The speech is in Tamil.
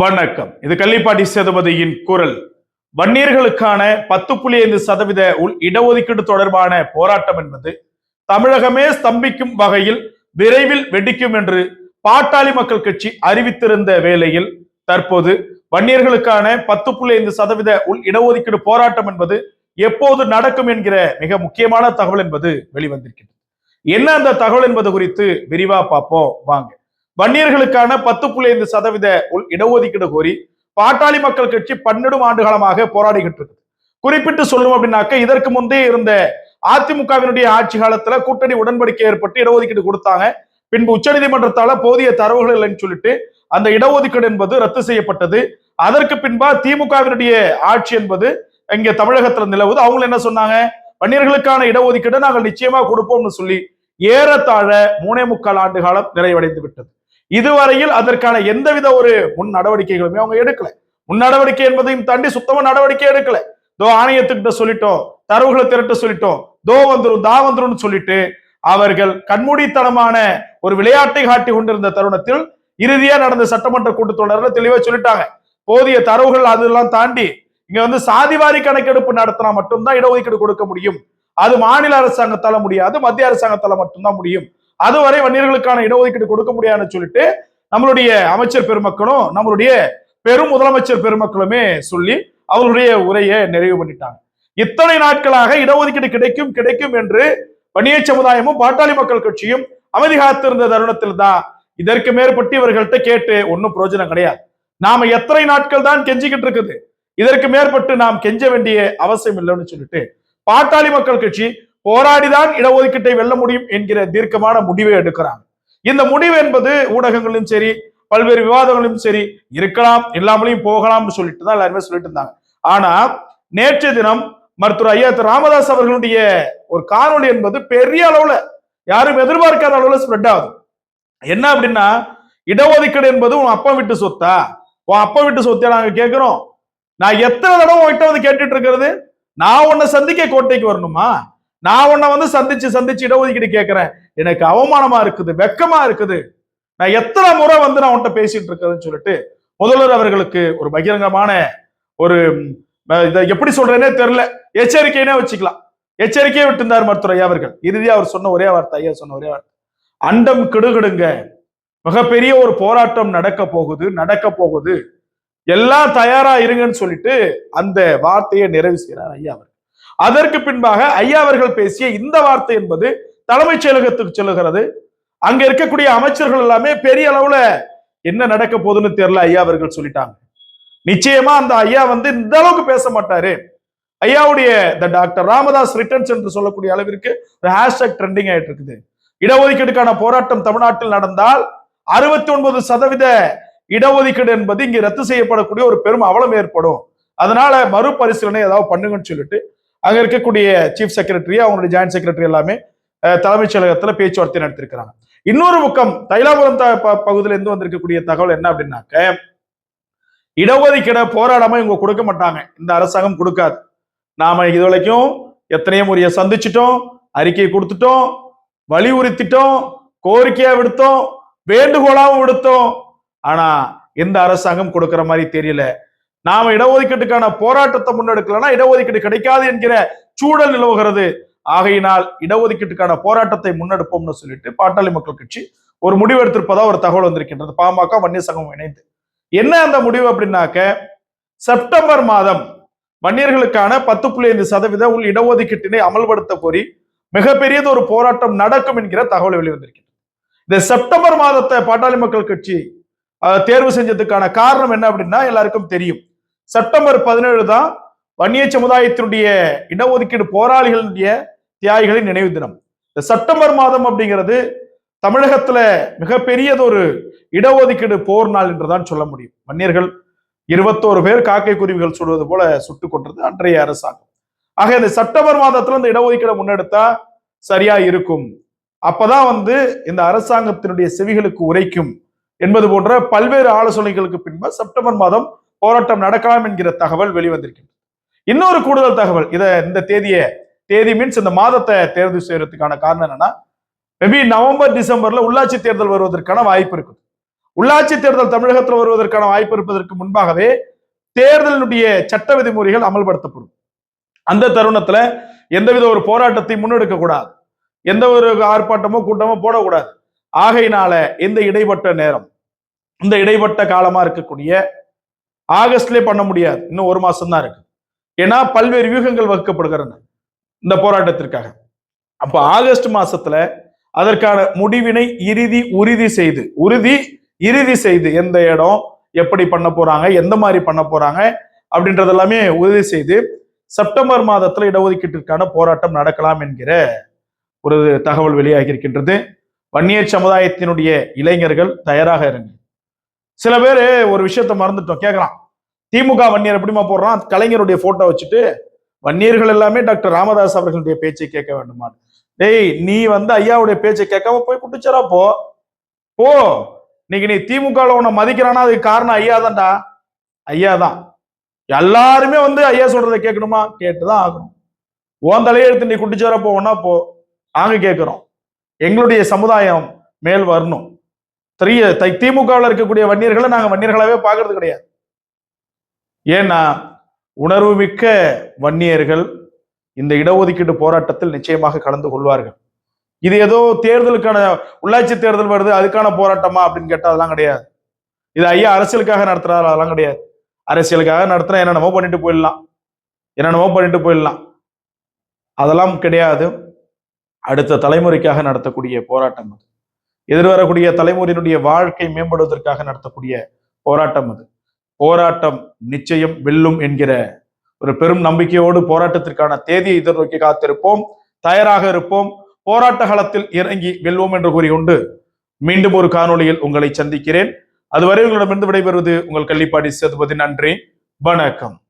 வணக்கம். இது கள்ளிப்பாட்டி சேதுபதியின் குரல். வன்னியர்களுக்கான பத்து புள்ளி ஐந்து சதவீத உள் இடஒதுக்கீடு தொடர்பான போராட்டம் என்பது தமிழகமே ஸ்தம்பிக்கும் வகையில் விரைவில் வெடிக்கும் என்று பாட்டாளி மக்கள் கட்சி அறிவித்திருந்த வேளையில் தற்போது வன்னியர்களுக்கான பத்து புள்ளி ஐந்து சதவீத உள் இடஒதுக்கீடு போராட்டம் என்பது எப்போது நடக்கும் என்கிற மிக முக்கியமான தகவல் என்பது வெளிவந்திருக்கிறது என்ன அந்த தகவல் என்பது குறித்து விரிவா பார்ப்போம். வாங்க. வன்னியர்களுக்கான பத்து புள்ளி ஐந்து சதவீத உள் இடஒதுக்கீடு கோரி பாட்டாளி மக்கள் கட்சி பன்னெடும் ஆண்டு காலமாக போராடிக்கிட்டு இருக்குது குறிப்பிட்டு சொல்லும் அப்படின்னாக்க இதற்கு முந்தைய இருந்த அதிமுகவினுடைய ஆட்சி காலத்துல கூட்டணி உடன்படிக்கை ஏற்பட்டு இடஒதுக்கீடு கொடுத்தாங்க. பின்பு உச்சநீதிமன்றத்தால போதிய தரவுகள் இல்லைன்னு சொல்லிட்டு அந்த இடஒதுக்கீடு என்பது ரத்து செய்யப்பட்டது. அதற்கு பின்பா திமுகவினுடைய ஆட்சி என்பது இங்க தமிழகத்துல நிலவுது. அவங்க என்ன சொன்னாங்க? வன்னியர்களுக்கான இடஒதுக்கீடு நாங்கள் நிச்சயமா கொடுப்போம்னு சொல்லி ஏறத்தாழ மூணே முக்கால் ஆண்டு காலம் நிறைவடைந்து விட்டது இதுவரையில் அதற்கான எந்தவித ஒரு முன் நடவடிக்கைகளுமே அவங்க எடுக்கல. முன் நடவடிக்கை என்பதையும் தாண்டி சுத்தமா நடவடிக்கை எடுக்கல. தோ ஆணையத்துக்கிட்ட சொல்லிட்டோம் தரவுகளை திரட்ட சொல்லிட்டோம் தோ வந்துரும் தா வந்துரும்னு சொல்லிட்டு அவர்கள் கண்மூடித்தனமான ஒரு விளையாட்டை காட்டி கொண்டிருந்த தருணத்தில் இறுதியா நடந்த சட்டமன்ற கூட்டத்தொடர்ல தெளிவா சொல்லிட்டாங்க. போதிய தரவுகள் அதெல்லாம் தாண்டி இங்க வந்து சாதிவாரி கணக்கெடுப்பு நடத்தினா மட்டும்தான் இடஒதுக்கீடு கொடுக்க முடியும். அது மாநில அரசாங்கத்தால முடியாது மத்திய அரசாங்கத்தால மட்டும்தான் முடியும். அதுவரை வன்னியர்களுக்கான இடஒதுக்கீடு கொடுக்க முடியாதுன்னு சொல்லிட்டு நம்மளுடைய அமைச்சர் பெருமக்களும் நம்மளுடைய பெரும் முதலமைச்சர் பெருமக்களுமே சொல்லி அவர்களுடைய உரையை நிறைவு பண்ணிட்டாங்க. இத்தனை நாட்களாக இடஒதுக்கீடு கிடைக்கும் கிடைக்கும் என்று வன்னிய சமுதாயமும் பாட்டாளி மக்கள் கட்சியும் அமைதி காத்திருந்த தருணத்தில் தான் இதற்கு மேற்பட்டு இவர்கள்ட்ட கேட்டு ஒன்னும் பிரயோஜனம் கிடையாது. நாம எத்தனை நாட்கள் தான் கெஞ்சிக்கிட்டு இருக்குது. இதற்கு மேற்பட்டு நாம் கெஞ்ச வேண்டிய அவசியம் இல்லைன்னு சொல்லிட்டு பாட்டாளி மக்கள் கட்சி போராடிதான் இடஒதுக்கீட்டை வெல்ல முடியும் என்கிற தீர்க்கமான முடிவை எடுக்கிறாங்க. இந்த முடிவு என்பது ஊடகங்களும் சரி பல்வேறு விவாதங்களும் சரி இருக்கலாம் இல்லாமலையும் போகலாம்னு சொல்லிட்டு தான் எல்லாருமே சொல்லிட்டு இருந்தாங்க. ஆனா நேற்று தினம் மருத்துவர் ஐயா திரு ராமதாஸ் அவர்களுடைய ஒரு காணொளி என்பது பெரிய அளவுல யாரும் எதிர்பார்க்காத அளவுல ஸ்ப்ரெட் ஆகுது. என்ன அப்படின்னா இடஒதுக்கீடு என்பது உன் அப்பா வீட்டு சொத்தா? உன் அப்பா வீட்டு சொத்தா நாங்க கேட்கிறோம். நான் எத்தனை தடவை உன்கிட்ட வந்து கேட்டுட்டு இருக்கிறது? நான் உன்னை சந்திக்க கோட்டைக்கு வரணுமா? நான் உன்னை வந்து சந்திச்சு சந்திச்சு இடஒதுக்கீடு கேட்கிறேன். எனக்கு அவமானமா இருக்குது வெக்கமா இருக்குது. நான் எத்தனை முறை வந்து நான் உன்கிட்ட பேசிட்டு இருக்கிறேன்னு சொல்லிட்டு முதல்வர் அவர்களுக்கு ஒரு பகிரங்கமான ஒரு இதை எப்படி சொல்றேனே தெரியல. எச்சரிக்கைன்னே வச்சுக்கலாம். எச்சரிக்கையை விட்டிருந்தார் மருத்துவர் ஐயா அவர்கள். இறுதியா அவர் சொன்ன ஒரே வார்த்தை ஐயா சொன்ன ஒரே வார்த்தை. அண்டம் கிடுகிடுங்க. மிகப்பெரிய ஒரு போராட்டம் நடக்க போகுது நடக்க போகுது. எல்லாம் தயாரா இருங்கன்னு சொல்லிட்டு அந்த வார்த்தையை நிறைவு செய்கிறார் ஐயா அவர் அதற்கு பின்பாக ஐயா அவர்கள் பேசிய இந்த வார்த்தை என்பது தலைமைச் செயலகத்துக்கு சொல்லுகிறது. அங்க இருக்கக்கூடிய அமைச்சர்கள் எல்லாமே பெரிய அளவுல என்ன நடக்க போகுதுன்னு தெரியல ஐயா அவர்கள் சொல்லிட்டாங்க. நிச்சயமா அந்த ஐயா வந்து இந்த அளவுக்கு பேச மாட்டாரு. ஐயாவுடைய இந்த டாக்டர் ராமதாஸ் ரிட்டர்ன்ஸ் என்று சொல்லக்கூடிய அளவிற்கு ஒரு ஹேஷ்டாக் ட்ரெண்டிங் ஆயிட்டு இருக்குது. இடஒதுக்கீடுக்கான போராட்டம் தமிழ்நாட்டில் நடந்தால் அறுபத்தி ஒன்பது சதவீத இடஒதுக்கீடு என்பது இங்கு ரத்து செய்யப்படக்கூடிய ஒரு பெரும் அவலம் ஏற்படும். அதனால மறுபரிசீலனை ஏதாவது பண்ணுங்கன்னு சொல்லிட்டு அங்க இருக்கக்கூடிய சீஃப் செக்ரட்டரி அவங்களுடைய ஜாயிண்ட் செக்ரட்டரி எல்லாமே தலைமைச் செயலகத்துல பேச்சுவார்த்தை நடத்திருக்கிறாங்க. இன்னொரு பக்கம் தைலாபுரம் த- ப- வந்திருக்கக்கூடிய தகவல் என்ன அப்படின்னாக்க இடஒதுக்கீட போராடாம இவங்க கொடுக்க மாட்டாங்க. இந்த அரசாங்கம் கொடுக்காது. நாம இது வரைக்கும் எத்தனையோ முறையை சந்திச்சிட்டோம் அறிக்கை கொடுத்துட்டோம் வலியுறுத்திட்டோம் கோரிக்கையா விடுத்தோம் வேண்டுகோளாவும் விடுத்தோம். ஆனா எந்த அரசாங்கம் கொடுக்கிற மாதிரி தெரியல. நாம இடஒதுக்கீட்டுக்கான போராட்டத்தை முன்னெடுக்கலன்னா இடஒதுக்கீடு கிடைக்காது என்கிற சூழல் நிலவுகிறது. ஆகையினால் இடஒதுக்கீட்டுக்கான போராட்டத்தை முன்னெடுப்போம்னு சொல்லிட்டு பாட்டாளி மக்கள் கட்சி ஒரு முடிவு எடுத்திருப்பதா ஒரு தகவல் வந்திருக்கின்றது. பாமக வன்னிய சங்கம் இணைந்து. என்ன அந்த முடிவு அப்படின்னாக்க செப்டம்பர் மாதம் வன்னியர்களுக்கான பத்து புள்ளி ஐந்து சதவீத உள் இடஒதுக்கீட்டினை அமல்படுத்த கோரி மிகப்பெரியது ஒரு போராட்டம் நடக்கும் என்கிற தகவல் வெளிவந்திருக்கிறது இந்த செப்டம்பர் மாதத்தை பாட்டாளி மக்கள் கட்சி தேர்வு செஞ்சதுக்கான காரணம் என்ன அப்படின்னா எல்லாருக்கும் தெரியும். செப்டம்பர் பதினேழு தான் வன்னிய சமுதாயத்தினுடைய இடஒதுக்கீடு போராளிகளுடைய தியாகிகளின் நினைவு தினம். இந்த செப்டம்பர் மாதம் அப்படிங்கிறது தமிழகத்துல மிகப்பெரியதொரு இடஒதுக்கீடு போர் நாள் என்றுதான் சொல்ல முடியும். வன்னியர்கள் இருபத்தோரு பேர் காக்கை குருவிகள் சுடுவது போல சுட்டுக் கொன்றது அன்றைய அரசாங்கம். ஆக இந்த செப்டம்பர் மாதத்துல இந்த இடஒதுக்கீடை முன்னெடுத்தா சரியா இருக்கும். அப்பதான் வந்து இந்த அரசாங்கத்தினுடைய செவிகளுக்கு உரைக்கும் என்பது போன்ற பல்வேறு ஆலோசனைகளுக்கு பின்பு செப்டம்பர் மாதம் போராட்டம் நடக்கலாம் என்கிற தகவல் வெளிவந்திருக்கின்றது. இன்னொரு கூடுதல் தகவல் இதை இந்த தேதியை தேதி மீன்ஸ் இந்த மாதத்தை தேர்வு செய்யறதுக்கான காரணம் என்னன்னா மேபி நவம்பர் டிசம்பர்ல உள்ளாட்சி தேர்தல் வருவதற்கான வாய்ப்பு இருக்குது. உள்ளாட்சி தேர்தல் தமிழகத்தில் வருவதற்கான வாய்ப்பு இருப்பதற்கு முன்பாகவே தேர்தலினுடைய சட்ட விதிமுறைகள் அமல்படுத்தப்படும். அந்த தருணத்துல எந்தவித ஒரு போராட்டத்தை முன்னெடுக்க கூடாது எந்த ஒரு ஆர்ப்பாட்டமோ கூட்டமோ போடக்கூடாது. ஆகையினால இந்த இடைப்பட்ட நேரம் இந்த இடைப்பட்ட காலமா இருக்கக்கூடிய ஆகஸ்ட்லயே பண்ண முடியாது. இன்னும் ஒரு மாசம் தான் இருக்கு. ஏன்னா பல்வேறு வியூகங்கள் வகுக்கப்படுகிறன இந்த போராட்டத்திற்காக. அப்ப ஆகஸ்ட் மாசத்துல அதற்கான முடிவினை இறுதி உறுதி செய்து உறுதி இறுதி செய்து எந்த இடம் எப்படி பண்ண போறாங்க எந்த மாதிரி பண்ண போறாங்க அப்படின்றது எல்லாமே உறுதி செய்து செப்டம்பர் மாதத்துல இடஒதுக்கீட்டிற்கான போராட்டம் நடக்கலாம் என்கிற ஒரு தகவல் வெளியாகி இருக்கின்றது வன்னியர் சமுதாயத்தினுடைய இளைஞர்கள் தயாராக இருங்க சில பேர் ஒரு விஷயத்த மறந்துட்டோம். கேட்கலாம் திமுக வன்னியர் எப்படிமா போடுறான்? கலைஞருடைய போட்டோ வச்சுட்டு வன்னியர்கள் எல்லாமே டாக்டர் ராமதாஸ் அவர்களுடைய பேச்சை கேட்க வேண்டுமா டேய் நீ வந்து ஐயாவுடைய பேச்சை கேட்காம போய் குட்டிச்சரா போ. போ. இன்னைக்கு நீ திமுக உன்னை மதிக்கிறானா? அதுக்கு காரணம் ஐயா தான்டா. ஐயா தான். எல்லாருமே வந்து ஐயா சொல்றதை கேட்கணுமா? கேட்டுதான் ஆகணும். உன் தலையெழுத்து நீ குட்டிச்சோர போவோன்னா போ. நாங்க கேட்கிறோம் எங்களுடைய சமுதாயம் மேல் வரணும். தெரிய தை திமுகவில் இருக்கக்கூடிய வன்னியர்களை நாங்கள் வன்னியர்களாவே பார்க்கறது கிடையாது. ஏன்னா உணர்வு மிக்க வன்னியர்கள் இந்த இடஒதுக்கீடு போராட்டத்தில் நிச்சயமாக கலந்து கொள்வார்கள். இது ஏதோ தேர்தலுக்கான உள்ளாட்சி தேர்தல் வருது அதுக்கான போராட்டமா அப்படின்னு கேட்டால் அதெல்லாம் கிடையாது. இது ஐயா அரசியலுக்காக நடத்துறாரு? அதெல்லாம் கிடையாது. அரசியலுக்காக நடத்துனா என்னென்னமோ பண்ணிட்டு போயிடலாம். என்னென்னமோ பண்ணிட்டு போயிடலாம். அதெல்லாம் கிடையாது. அடுத்த தலைமுறைக்காக நடத்தக்கூடிய போராட்டம் அது. எதிர்வரக்கூடிய தலைமுறையினுடைய வாழ்க்கை மேம்படுவதற்காக நடத்தக்கூடிய போராட்டம் அது. போராட்டம் நிச்சயம் வெல்லும் என்கிற ஒரு பெரும் நம்பிக்கையோடு போராட்டத்திற்கான தேதியை எதிர்நோக்கி காத்திருப்போம். தயாராக இருப்போம். போராட்ட காலத்தில் இறங்கி வெல்வோம் என்று கூறிக்கொண்டு மீண்டும் ஒரு காணொளியில் உங்களை சந்திக்கிறேன். அதுவரை உங்களிடமிருந்து விடைபெறுவது உங்கள் கள்ளிப்பாடி சேதுபதி. நன்றி. வணக்கம்.